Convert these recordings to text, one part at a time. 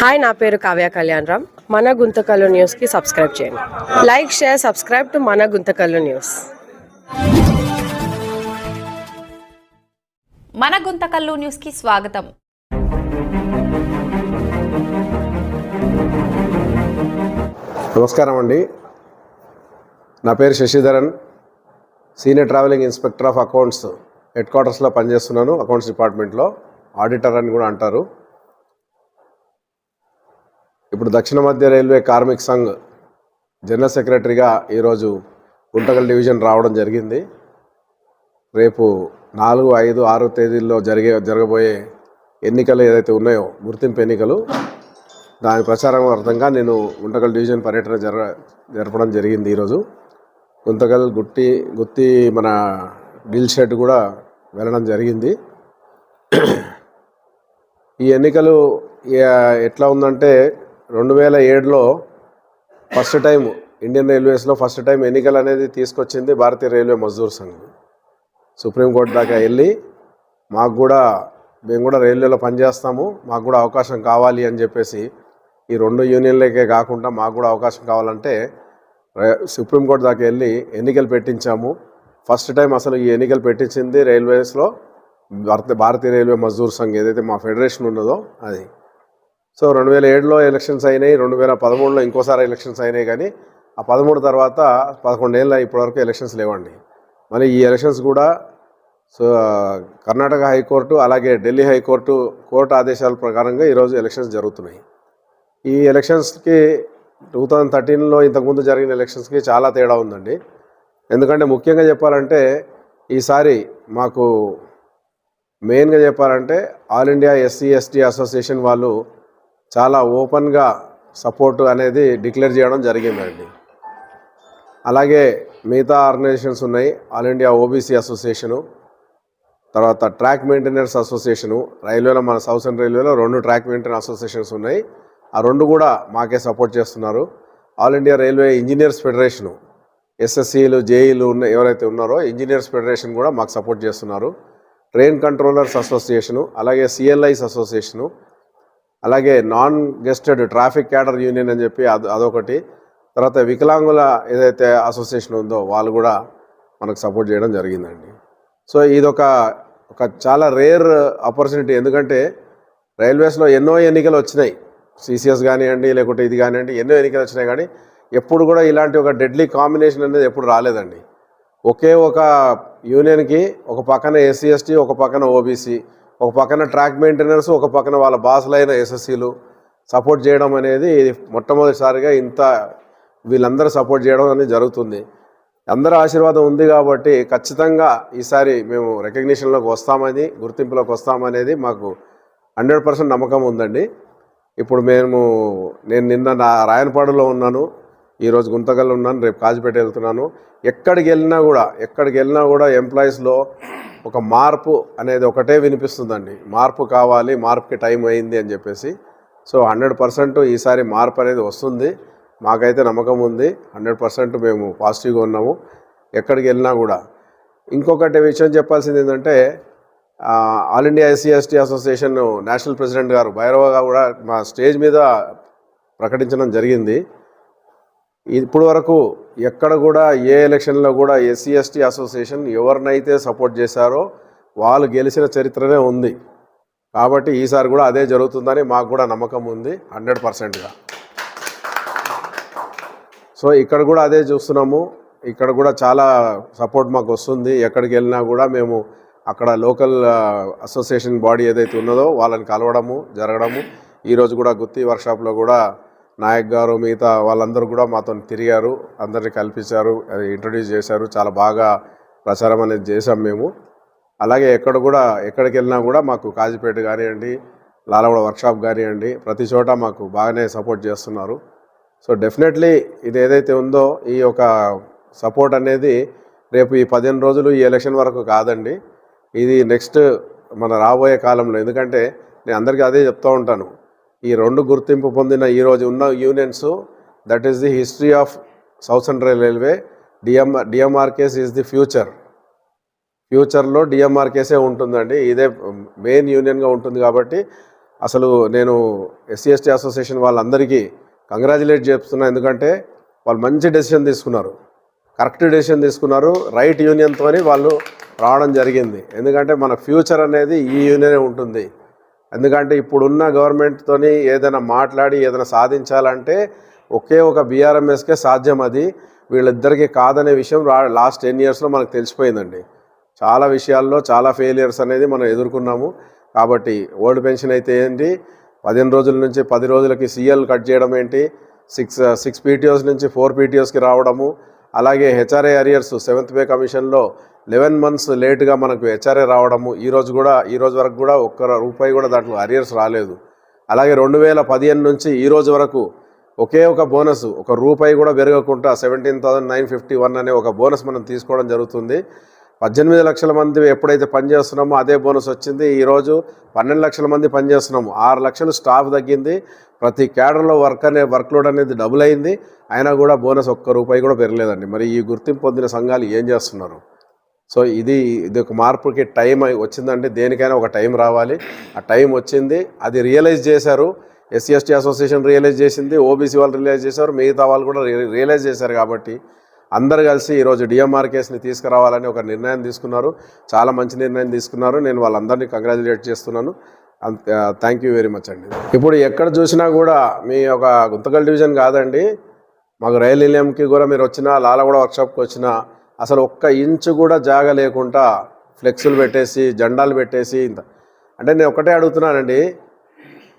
Hi నా పేరు కావ్య కళ్యాణ్ రామ్. మన గుంతకల్లు న్యూస్కి సబ్స్క్రైబ్ చేయండి. లైక్ షేర్ సబ్స్క్రైబ్ టు మన గుంతకల్లు న్యూస్. మన గుంతకల్లు న్యూస్కి స్వాగతం. నమస్కారం అండి. నా పేరు Shashidharan. Senior travelling inspector of accounts head క్వార్టర్స్లో పనిచేస్తున్నాను. అకౌంట్స్ డిపార్ట్మెంట్లో ఆడిటర్ అని కూడా అంటారు. ఇప్పుడు దక్షిణ మధ్య రైల్వే కార్మిక సంఘ్ జనరల్ సెక్రటరీగా ఈరోజు గుంటకల్ డివిజన్ రావడం జరిగింది. రేపు నాలుగు ఐదు ఆరు తేదీల్లో జరిగే జరగబోయే ఎన్నికలు ఏదైతే ఉన్నాయో గుర్తింపు ఎన్నికలు దాని ప్రచారం అర్థంగా నేను గుంటగల్ డివిజన్ పర్యటన జర జరపడం జరిగింది ఈరోజు. గుంతకల్ గుట్టి గుత్తి మన డిల్ షెడ్ కూడా వెళ్ళడం జరిగింది. ఈ ఎన్నికలు ఎట్లా ఉందంటే రెండు వేల ఏడులో ఫస్ట్ టైం ఇండియన్ రైల్వేస్లో ఫస్ట్ టైం ఎన్నికలు అనేది తీసుకొచ్చింది భారతీయ రైల్వే మజ్దూర్ సంఘం. సుప్రీంకోర్టు దాకా వెళ్ళి మాకు కూడా మేము కూడా రైల్వేలో పనిచేస్తాము మాకు కూడా అవకాశం కావాలి అని చెప్పేసి ఈ రెండు యూనియన్లకే కాకుండా మాకు కూడా అవకాశం కావాలంటే సుప్రీంకోర్టు దాకా వెళ్ళి ఎన్నికలు పెట్టించాము. ఫస్ట్ టైం అసలు ఈ ఎన్నికలు పెట్టించింది రైల్వేస్లో భారత భారతీయ రైల్వే మజ్దూర్ సంఘ్ ఏదైతే మా ఫెడరేషన్ ఉన్నదో అది. సో రెండు వేల ఏడులో ఎలక్షన్స్ అయినాయి రెండు వేల పదమూడులో ఇంకోసారి ఎలక్షన్స్ అయినాయి కానీ ఆ పదమూడు తర్వాత పదకొండేళ్ళ ఇప్పటివరకు ఎలక్షన్స్ లేవండి. మళ్ళీ ఈ ఎలక్షన్స్ కూడా సో కర్ణాటక హైకోర్టు అలాగే ఢిల్లీ హైకోర్టు కోర్టు ఆదేశాల ప్రకారంగా ఈరోజు ఎలక్షన్స్ జరుగుతున్నాయి. ఈ ఎలక్షన్స్కి టూ థౌజండ్ థర్టీన్లో ఇంతకుముందు జరిగిన ఎలక్షన్స్కి చాలా తేడా ఉందండి. ఎందుకంటే ముఖ్యంగా చెప్పాలంటే ఈసారి మాకు మెయిన్గా చెప్పాలంటే all India SC ST association వాళ్ళు చాలా ఓపెన్గా సపోర్ట్ అనేది డిక్లేర్ చేయడం జరిగిందండి. అలాగే మిగతా ఆర్గనైజేషన్స్ ఉన్నాయి. ఆల్ ఇండియా ఓబీసీ అసోసియేషను తర్వాత ట్రాక్ మెయింటెనెన్స్ అసోసియేషను రైల్వేలో మన సౌసర్న్ రైల్వేలో రెండు ట్రాక్ మెయింటెనెన్స్ అసోసియేషన్స్ ఉన్నాయి. ఆ రెండు కూడా మాకే సపోర్ట్ చేస్తున్నారు. All India railway engineers federation ఎస్ఎస్సీలు జేఈలు ఉన్న ఎవరైతే ఉన్నారో ఇంజనీర్స్ ఫెడరేషన్ కూడా మాకు సపోర్ట్ చేస్తున్నారు. ట్రైన్ కంట్రోలర్స్ అసోసియేషను అలాగే సిఎల్ఐస్ అసోసియేషను అలాగే non gazetted traffic cadre union అని చెప్పి అది అదొకటి. తర్వాత వికలాంగుల ఏదైతే అసోసియేషన్ ఉందో వాళ్ళు కూడా మనకు సపోర్ట్ చేయడం జరిగిందండి. సో ఇదొక ఒక చాలా రేర్ ఆపర్చునిటీ. ఎందుకంటే రైల్వేస్లో ఎన్నో ఎన్నికలు వచ్చినాయి. సిసిఎస్ కానివ్వండి లేకుంటే ఇది కానివ్వండి ఎన్నో ఎన్నికలు వచ్చినాయి కానీ ఎప్పుడు కూడా ఇలాంటి ఒక డెడ్లీ కాంబినేషన్ అనేది ఎప్పుడు రాలేదండి. ఒకే ఒక యూనియన్కి ఒక పక్కన ఎస్సీ ఎస్టీ ఒక పక్కన ఓబీసీ ఒక పక్కన ట్రాక్ మెయింటెనెన్స్ ఒక పక్కన వాళ్ళ బాసులైన ఎస్ఎస్సీలు సపోర్ట్ చేయడం అనేది మొట్టమొదటిసారిగా ఇంత వీళ్ళందరూ సపోర్ట్ చేయడం అనేది జరుగుతుంది. అందరి ఆశీర్వాదం ఉంది కాబట్టి ఖచ్చితంగా ఈసారి మేము రికగ్నిషన్లోకి వస్తామని గుర్తింపులోకి వస్తామనేది మాకు హండ్రెడ్ పర్సెంట్ నమ్మకం ఉందండి. ఇప్పుడు మేము నేను నిన్న నా రాయనపాడులో ఉన్నాను. ఈరోజు గుంతకల్లో ఉన్నాను. రేపు కాజిపేట వెళ్తున్నాను. ఎక్కడికి వెళ్ళినా కూడా ఎక్కడికి వెళ్ళినా కూడా ఎంప్లాయీస్లో ఒక మార్పు అనేది ఒకటే వినిపిస్తుందండి. మార్పు కావాలి మార్పుకి టైం అయింది అని చెప్పేసి. సో హండ్రెడ్ పర్సెంట్ ఈసారి మార్పు అనేది వస్తుంది. మాకైతే నమ్మకం ఉంది. హండ్రెడ్ పర్సెంట్ మేము పాజిటివ్గా ఉన్నాము. ఎక్కడికి వెళ్ళినా కూడా. ఇంకొకటి విషయం చెప్పాల్సింది ఏంటంటే all India SC ST association national president గారు భైరవగా కూడా మా స్టేజ్ మీద ప్రకటించడం జరిగింది. ఇప్పుడు వరకు ఎక్కడ కూడా ఏ ఎలక్షన్లో కూడా ఎస్సీ ఎస్టీ అసోసియేషన్ ఎవరినైతే సపోర్ట్ చేశారో వాళ్ళు గెలిచిన చరిత్రనే ఉంది. కాబట్టి ఈసారి కూడా అదే జరుగుతుందని మాకు కూడా నమ్మకం ఉంది హండ్రెడ్ పర్సెంట్గా. సో ఇక్కడ కూడా అదే చూస్తున్నాము. ఇక్కడ కూడా చాలా సపోర్ట్ మాకు వస్తుంది. ఎక్కడికి వెళ్ళినా కూడా మేము అక్కడ లోకల్ అసోసియేషన్ బాడీ ఏదైతే ఉన్నదో వాళ్ళని కలవడము జరగడము. ఈరోజు కూడా గుత్తి వర్క్షాప్లో కూడా నాయక్ గారు మిగతా వాళ్ళందరూ కూడా మాతో తిరిగారు అందరినీ కల్పించారు అది ఇంట్రడ్యూస్ చేశారు. చాలా బాగా ప్రచారం అనేది చేశాం మేము. అలాగే ఎక్కడ కూడా ఎక్కడికి వెళ్ళినా కూడా మాకు కాజీపేట కానివ్వండి లాలగూడ వర్క్షాప్ కానివ్వండి ప్రతి చోట మాకు బాగానే సపోర్ట్ చేస్తున్నారు. సో డెఫినెట్లీ ఇది ఏదైతే ఉందో ఈ యొక్క సపోర్ట్ అనేది రేపు ఈ పదిహేను రోజులు ఈ ఎలక్షన్ వరకు కాదండి. ఇది నెక్స్ట్ మన రాబోయే కాలంలో. ఎందుకంటే నేను అందరికీ అదే చెప్తూ ఉంటాను. ఈ రెండు గుర్తింపు పొందిన ఈరోజు ఉన్న unions that is the history of South Central Railway DM DMRKS is the future ఫ్యూచర్లో డిఎంఆర్కేసే ఉంటుందండి. ఇదే మెయిన్ యూనియన్గా ఉంటుంది కాబట్టి అసలు నేను ఎస్సీ ఎస్టీ అసోసియేషన్ వాళ్ళందరికీ కంగ్రాచులేట్ చేస్తున్నా. ఎందుకంటే వాళ్ళు మంచి డెసిషన్ తీసుకున్నారు. కరెక్ట్ డెసిషన్ తీసుకున్నారు. రైట్ యూనియన్తో వాళ్ళు రావడం జరిగింది. ఎందుకంటే మన ఫ్యూచర్ అనేది ఈ యూనియనే ఉంటుంది. ఎందుకంటే ఇప్పుడున్న గవర్నమెంట్తోని ఏదైనా మాట్లాడి ఏదైనా సాధించాలంటే ఒకే ఒక బీఆర్ఎంఎస్కే సాధ్యం అది. వీళ్ళిద్దరికీ కాదనే విషయం రా లాస్ట్ టెన్ ఇయర్స్లో మనకు తెలిసిపోయిందండి. చాలా విషయాల్లో చాలా ఫెయిలియర్స్ అనేది మనం ఎదుర్కొన్నాము. కాబట్టి ఓల్డ్ పెన్షన్ అయితే ఏంటి? పదిహేను రోజుల నుంచి పది రోజులకి సీఎల్ కట్ చేయడం ఏంటి? సిక్స్ సిక్స్ పీటీఓస్ నుంచి ఫోర్ పీటీఓస్కి రావడము. అలాగే హెచ్ఆర్ఏ అరియర్స్ సెవెంత్ పే కమిషన్లో లెవెన్ మంత్స్ లేట్గా మనకు హెచ్ఆర్ఏ రావడము ఈ రోజు కూడా ఈ రోజు వరకు కూడా ఒక్క రూపాయి కూడా దాంట్లో అరియర్స్ రాలేదు. అలాగే రెండు వేల పదిహేను నుంచి ఈరోజు వరకు ఒకే ఒక బోనస్ ఒక రూపాయి కూడా పెరగకుండా seventeen thousand nine fifty one అనే ఒక బోనస్ మనం తీసుకోవడం జరుగుతుంది. పద్దెనిమిది లక్షల మంది ఎప్పుడైతే పనిచేస్తున్నామో అదే బోనస్ వచ్చింది. ఈరోజు పన్నెండు లక్షల మంది పనిచేస్తున్నాము ఆరు లక్షలు స్టాఫ్ తగ్గింది. ప్రతి క్యాడర్లో వర్క్ అనే వర్క్ లోడ్ అనేది డబుల్ అయింది. అయినా కూడా బోనస్ ఒక్క రూపాయి కూడా పెరగలేదండి. మరి ఈ గుర్తింపు పొందిన సంఘాలు ఏం చేస్తున్నారు? సో ఇది ఇది ఒక మార్పుకి టైం వచ్చిందంటే దేనికైనా ఒక టైం రావాలి. ఆ టైం వచ్చింది అది రియలైజ్ చేశారు. ఎస్సీ ఎస్టీ అసోసియేషన్ రియలైజ్ చేసింది ఓబీసీ వాళ్ళు రియలైజ్ చేశారు మిగతా వాళ్ళు కూడా రి- రియలైజ్ చేశారు కాబట్టి అందరు కలిసి ఈరోజు డిఎంఆర్ కేసుని తీసుకురావాలని ఒక నిర్ణయం తీసుకున్నారు. చాలా మంచి నిర్ణయం తీసుకున్నారు. నేను వాళ్ళందరినీ కంగ్రాచులేట్ చేస్తున్నాను. థ్యాంక్ యూ వెరీ మచ్ అండి. ఇప్పుడు ఎక్కడ చూసినా కూడా మీ ఒక గుంతకల్ డివిజన్ కాదండి. మాకు రైల్ నిలయంకి కూడా మీరు వచ్చినా లాలగూడ వర్క్షాప్కి వచ్చినా అసలు ఒక్క ఇంచు కూడా జాగ లేకుండా ఫ్లెక్సులు పెట్టేసి జెండాలు పెట్టేసి ఇంత. అంటే నేను ఒకటే అడుగుతున్నానండి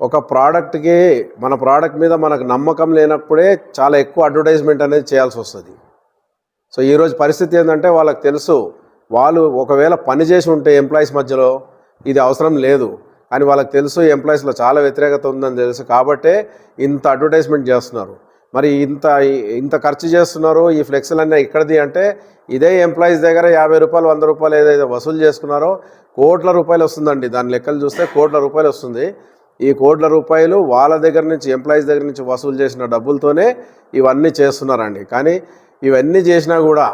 ఒక ప్రోడక్ట్కి మన ప్రోడక్ట్ మీద మనకు నమ్మకం లేనప్పుడే చాలా ఎక్కువ అడ్వర్టైజ్మెంట్ అనేది చేయాల్సి వస్తుంది. సో ఈరోజు పరిస్థితి ఏంటంటే వాళ్ళకి తెలుసు వాళ్ళు ఒకవేళ పని చేసి ఉంటే ఎంప్లాయీస్ మధ్యలో ఇది అవసరం లేదు. కానీ వాళ్ళకి తెలుసు ఎంప్లాయీస్లో చాలా వ్యతిరేకత ఉందని తెలుసు కాబట్టే ఇంత అడ్వర్టైజ్మెంట్ చేస్తున్నారు. మరి ఇంత ఇంత ఖర్చు చేస్తున్నారు ఈ ఫ్లెక్సీలన్నీ ఇక్కడిది అంటే ఇదే ఎంప్లాయీస్ దగ్గర యాభై రూపాయలు వంద రూపాయలు ఏదైతే వసూలు చేసుకున్నారో కోట్ల రూపాయలు వస్తుందండి. దాని లెక్కలు చూస్తే కోట్ల రూపాయలు వస్తుంది. ఈ కోట్ల రూపాయలు వాళ్ళ దగ్గర నుంచి ఎంప్లాయీస్ దగ్గర నుంచి వసూలు చేసిన డబ్బులతోనే ఇవన్నీ చేస్తున్నారండి. కానీ ఇవన్నీ చేసినా కూడా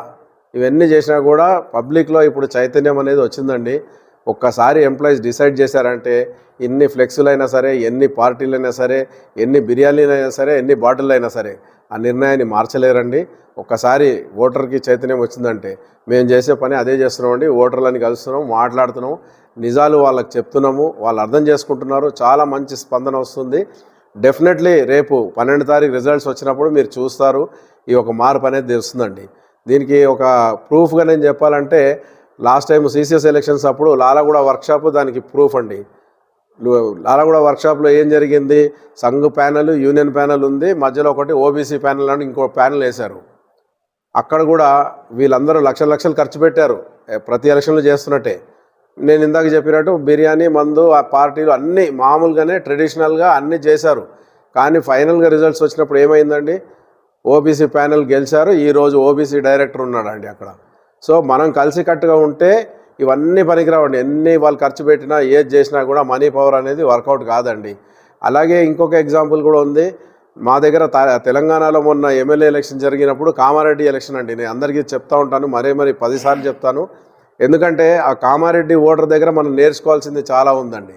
ఇవన్నీ చేసినా కూడా పబ్లిక్లో ఇప్పుడు చైతన్యం అనేది వచ్చిందండి. ఒక్కసారి ఎంప్లాయీస్ డిసైడ్ చేశారంటే ఎన్ని ఫ్లెక్సులు అయినా సరే ఎన్ని పార్టీలు అయినా సరే ఎన్ని బిర్యానీలు అయినా సరే ఎన్ని బాటిల్ అయినా సరే ఆ నిర్ణయాన్ని మార్చలేరండి. ఒక్కసారి ఓటర్కి చైతన్యం వచ్చిందంటే మేము చేసే పని అదే చేస్తున్నామండి. ఓటర్లని కలుస్తున్నాం మాట్లాడుతున్నాం నిజాలు వాళ్ళకి చెప్తున్నాము వాళ్ళు అర్థం చేసుకుంటున్నారు. చాలా మంచి స్పందన వస్తుంది. డెఫినెట్లీ రేపు పన్నెండు తారీఖు రిజల్ట్స్ వచ్చినప్పుడు మీరు చూస్తారు. ఈ ఒక మార్పు అనేది తెలుస్తుందండి. దీనికి ఒక ప్రూఫ్గా నేను చెప్పాలంటే లాస్ట్ టైం సీసీఎస్ ఎలక్షన్స్ అప్పుడు లాలగూడ వర్క్షాప్ దానికి ప్రూఫ్ అండి. లాలగూడ వర్క్షాప్లో ఏం జరిగింది? సంఘ్ ప్యానెల్ యూనియన్ ప్యానెల్ ఉంది. మధ్యలో ఒకటి ఓబీసీ ప్యానెల్ అని ఇంకో ప్యానెల్ వేశారు. అక్కడ కూడా వీళ్ళందరూ లక్షల లక్షలు ఖర్చు పెట్టారు. ప్రతి ఎలక్షన్లో చేస్తున్నట్టే. నేను ఇందాక చెప్పినట్టు బిర్యానీ మందు ఆ పార్టీలు అన్నీ మామూలుగానే ట్రెడిషనల్గా అన్నీ చేశారు. కానీ ఫైనల్గా రిజల్ట్స్ వచ్చినప్పుడు ఏమైందండి? ఓబీసీ ప్యానెల్ గెలిచారు. ఈరోజు ఓబీసీ డైరెక్టర్ ఉన్నాడండి అక్కడ. సో మనం కలిసికట్టుగా ఉంటే ఇవన్నీ పనికిరావండి. ఎన్ని వాళ్ళు ఖర్చు పెట్టినా ఏది చేసినా కూడా మనీ పవర్ అనేది వర్కౌట్ కాదండి. అలాగే ఇంకొక ఎగ్జాంపుల్ కూడా ఉంది. మా దగ్గర త- తెలంగాణలో మొన్న ఎమ్మెల్యే ఎలక్షన్ జరిగినప్పుడు కామారెడ్డి ఎలక్షన్ అండి. నేను అందరికీ చెప్తా ఉంటాను మరీ మరి పదిసార్లు చెప్తాను. ఎందుకంటే ఆ కామారెడ్డి ఓటర్ దగ్గర మనం నేర్చుకోవాల్సింది చాలా ఉందండి.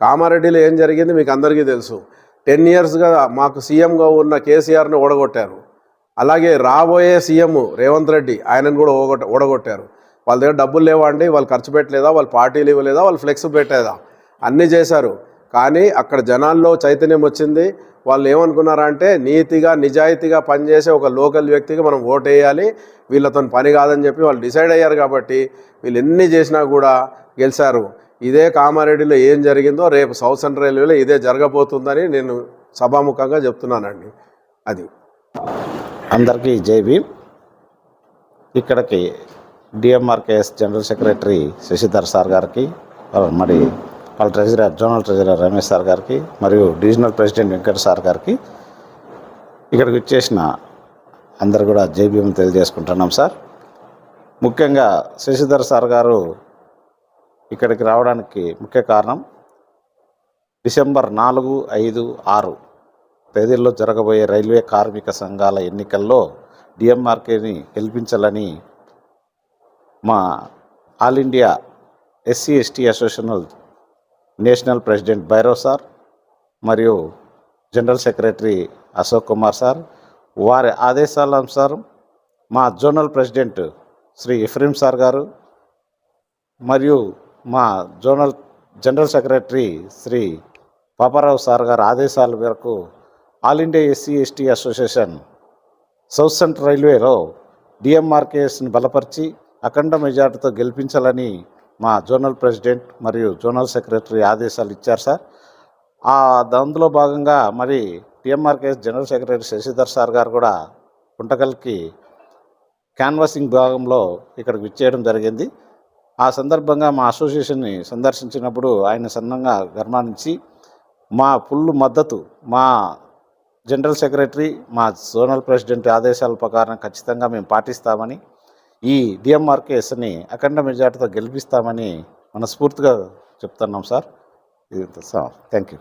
కామారెడ్డిలో ఏం జరిగింది మీకు అందరికీ తెలుసు. టెన్ ఇయర్స్గా మాకు సీఎంగా ఉన్న కేసీఆర్ని ఓడగొట్టారు. అలాగే రాబోయే సీఎం రేవంత్ రెడ్డి ఆయనను కూడా ఓగొట్ట ఓడగొట్టారు. వాళ్ళ దగ్గర డబ్బులు లేవా అండి వాళ్ళు ఖర్చు పెట్టలేదా వాళ్ళు పార్టీలు ఇవ్వలేదా వాళ్ళు ఫ్లెక్స్ పెట్టలేదా? అన్నీ చేశారు. కానీ అక్కడ జనాల్లో చైతన్యం వచ్చింది. వాళ్ళు ఏమనుకున్నారంటే నీతిగా నిజాయితీగా పనిచేసే ఒక లోకల్ వ్యక్తికి మనం ఓటేయాలి వీళ్ళతో పని కాదని చెప్పి వాళ్ళు డిసైడ్ అయ్యారు కాబట్టి వీళ్ళు ఎన్ని చేసినా కూడా గెలిచారు. ఇదే కామారెడ్డిలో ఏం జరిగిందో రేపు సౌత్ సెంట్రల్ రైల్వేలో ఇదే జరగబోతుందని నేను సభాముఖంగా చెప్తున్నానండి. అది. అందరికీ జై భీమ్. ఇక్కడికి DMRKS general secretary Shashidhar sir గారికి మరి వాళ్ళ treasurer zonal treasurer Ramesh sir గారికి మరియు డివిజనల్ ప్రెసిడెంట్ వెంకట సార్ గారికి ఇక్కడికి వచ్చేసిన అందరు కూడా జై భీమ్ తెలియజేసుకుంటున్నాం సార్. ముఖ్యంగా శశిధర్ సార్ గారు ఇక్కడికి రావడానికి ముఖ్య కారణం డిసెంబర్ నాలుగు ఐదు ఆరు తేదీల్లో జరగబోయే రైల్వే కార్మిక సంఘాల ఎన్నికల్లో డిఎంఆర్కేని గెలిపించాలని మా all India SC ST association national president Bhairav sir మరియు general secretary Ashok Kumar sir వారి ఆదేశాల అనుసారం మా zonal president Shri Ephraim sir గారు మరియు మా zonal general secretary Shri Paparao sir గారి ఆదేశాల మేరకు all India SC ST association South Central రైల్వేలో డిఎంఆర్కేఎస్ని బలపరిచి అఖండ మెజార్టీతో గెలిపించాలని మా జోనల్ ప్రెసిడెంట్ మరియు జోనల్ సెక్రటరీ ఆదేశాలు ఇచ్చారు సార్. ఆ దందులో భాగంగా మరి DMRKS general secretary Shashidhar sir గారు కూడా గుంటకల్కి క్యాన్వాసింగ్ భాగంలో ఇక్కడికి విచ్చేయడం జరిగింది. ఆ సందర్భంగా మా అసోసియేషన్ని సందర్శించినప్పుడు ఆయన సన్నంగా గర్మానించి మా ఫుల్ మద్దతు మా జనరల్ సెక్రటరీ మా జోనల్ ప్రెసిడెంట్ ఆదేశాల ప్రకారం ఖచ్చితంగా మేము పాటిస్తామని ఈ డిఎంఆర్కేఎస్ని అఖండ మెజార్టీతో గెలిపిస్తామని మనస్ఫూర్తిగా చెప్తున్నాం సార్. Thank you